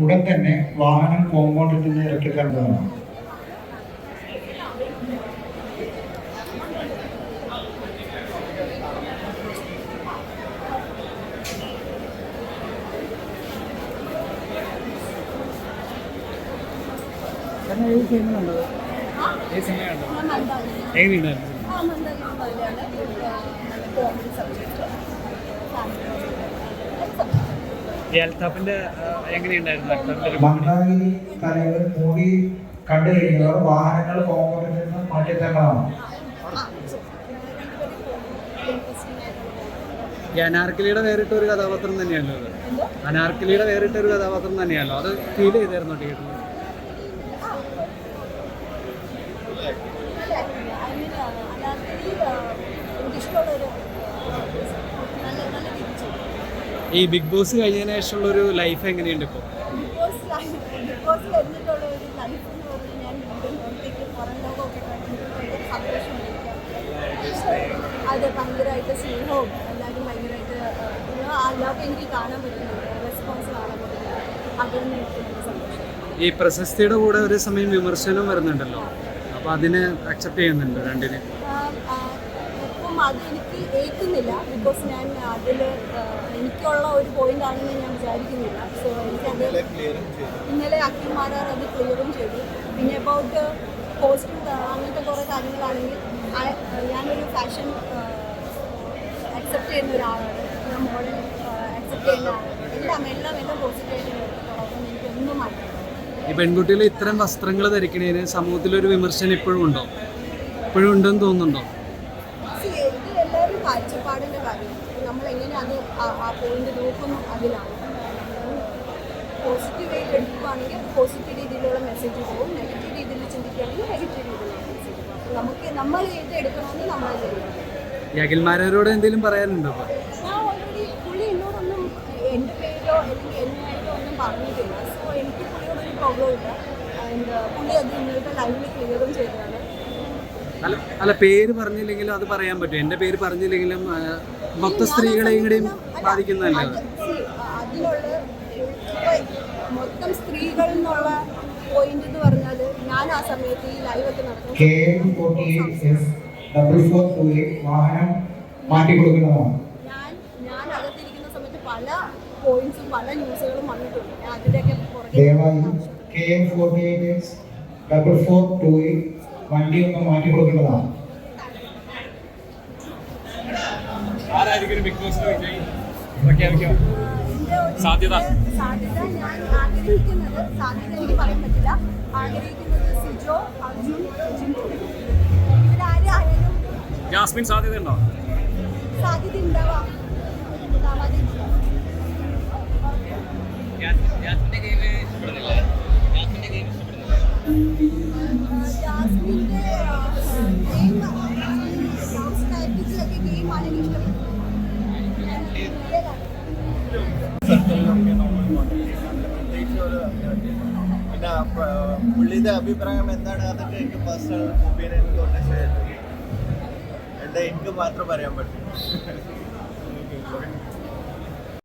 ഉടൻ തന്നെ വാഹനം കോമ്പൗണ്ടിൽ നിന്ന് ഇറക്കിത്തരേണ്ടതാണ് ഈ സിനിമ മന്ദാകിനി. എങ്ങനെയുണ്ടായിരുന്നു മന്ദാകിനി തലവൻ മൂവി കണ്ടു കഴിഞ്ഞവർ വാഹനങ്ങൾ കോമ്പൗണ്ടിൽ നിന്ന് മാറ്റിത്തരേണ്ടതാണ് ഈ അനാർക്കലിയുടെ വേറിട്ട ഒരു കഥാപാത്രം തന്നെയല്ലോ അത്. അനാർക്കലിയുടെ വേറിട്ട ഒരു കഥാപാത്രം തന്നെയല്ലോ. അത് ഫീൽ ചെയ്തായിരുന്നു തിയേറ്ററിൽ ഈ ബിഗ് ബോസ് കഴിഞ്ഞതിന് ശേഷമുള്ള ഒരു ലൈഫ് എങ്ങനെയുണ്ട് ഇപ്പോൾ അത് ഭയങ്കരമായിട്ട് സ്നേഹവും എല്ലാവരും ഭയങ്കരമായിട്ട് ആ എനിക്ക് കാണാൻ പറ്റുന്നുണ്ട്. റെസ്പോൺസ് കാണാൻ പറ്റുന്നുണ്ട്. എനിക്ക് സന്തോഷം. ഈ പ്രശസ്തിയുടെ കൂടെ ഒരു സമയം വിമർശനം വരുന്നുണ്ടല്ലോ. അപ്പൊ അതിനെ അക്സെപ്റ്റ് ചെയ്യുന്നുണ്ട് രണ്ടിന് അത് എനിക്ക് ഏൽക്കുന്നില്ല. ബിക്കോസ് ഞാൻ അതിൽ എനിക്കുള്ള ഒരു പോയിന്റ് ആണെന്ന് ഞാൻ വിചാരിക്കുന്നില്ല. സോ എനിക്കത് ഇന്നലെ അഖിൽ മാരാർ അത് ക്ലിയറും ചെയ്തു. പിന്നെ അബൌട്ട് കോസ്റ്റ്യൂം അങ്ങനത്തെ കുറേ കാര്യങ്ങളാണെങ്കിൽ ഞാനൊരു ഫാഷൻ അക്സെപ്റ്റ് ചെയ്യുന്ന ഒരാളാണ്. ഞാൻ മോഡൽ അക്സെപ്റ്റ് ചെയ്യുന്ന ആളാണ്. എല്ലാം എല്ലാം എല്ലാം പോസിറ്റീവായിട്ട് എനിക്കൊന്നും മാറ്റില്ല ഈ പെൺകുട്ടികൾ ഇത്തരം വസ്ത്രങ്ങൾ ധരിക്കുന്നതിന് സമൂഹത്തിലൊരു വിമർശനം ഇപ്പോഴും ഉണ്ടോ? ഇപ്പോഴും ഉണ്ടെന്ന് തോന്നുന്നുണ്ടോ? കാഴ്ചപ്പാടിന്റെ കാര്യം. നമ്മൾ എങ്ങനെ അത് ആ- പോയിന്റ് നോക്കുന്നു അതിലാണ്. പോസിറ്റീവ് ആയിട്ട് എടുക്കുകയാണെങ്കിൽ പോസിറ്റീവ് രീതിയിലുള്ള മെസ്സേജ് പോകും. നെഗറ്റീവ് രീതിയിൽ ചിന്തിക്കുകയാണെങ്കിൽ നെഗറ്റീവ് രീതിയിലുള്ള മെസ്സേജ് പോകും. നമുക്ക് നമ്മൾ ഇത് എടുക്കണമെങ്കിൽ നമ്മൾ അഖിൽമാരോട് എന്തെങ്കിലും പറയാനുണ്ടോ ഞാൻ ഓൾറെഡി പുള്ളി എന്നോടൊന്നും എന്റെ പേരോ അല്ലെങ്കിൽ എന്നായിട്ടോ ഒന്നും പറഞ്ഞിട്ടില്ല. സോ എനിക്ക് പുള്ളിയോടൊരു പ്രോബ്ലം ഇല്ല. ആൻഡ് പുള്ളി അത് ഇന്നത്തെ ലൈവിൽ ക്ലിയറും ചെയ്തതാണ്. അല്ല അല്ല പേര് പറഞ്ഞില്ലെങ്കിലും അത് പറയാൻ പറ്റും. എന്റെ പേര് പറഞ്ഞില്ലെങ്കിലും ഭക്ത മൊത്ത സ്ത്രീകളെയും കൂടെയും ബാധിക്കുന്നതല്ലേ മൊത്തം സ്ത്രീകൾ എന്നുള്ള പോയിന്റ് എന്ന് പറഞ്ഞാൽ ഞാൻ ആ സമയത്ത് ഈ ലൈവ് ഒക്കെ നടക്കും K M forty eight S double four two വാഹനം മാറ്റി കൊടുക്കുന്നതാണ്. ഞാൻ ഞാൻ അകത്തിരിക്കുന്ന സമയത്ത് പല പോയിന്റ്സും പല ന്യൂസുകളും വന്നിട്ടുണ്ട്. ഞാൻ അതിന്റെയൊക്കെ പുറകെ വണ്ടി ഒന്ന് മാറ്റി കൊടുക്കേണ്ടതാണ്. സാധ്യത? സാധ്യത ഞാൻ ആഗ്രഹിക്കുന്നത് സാധ്യത എനിക്ക് പറയാൻ പറ്റില്ല. ആഗ്രഹിക്കുന്നത് സിജോ അർജുൻ ജിൻഡു. ഇവരാരായാലും ജാസ്മിൻ സാധ്യത ഉണ്ടാവാം ഉണ്ടാവാതിരിക്കാം ജാസ്മിന്റെ ഗെയിം പിന്നെ പുള്ളിയുടെ അഭിപ്രായം എന്താണ്? അതൊക്കെ എനിക്ക് പേഴ്സണൽ ഒപ്പീനിയൻ കൊണ്ട് ഷെയർ എന്റെ എനിക്ക് മാത്രം പറയാൻ പറ്റും.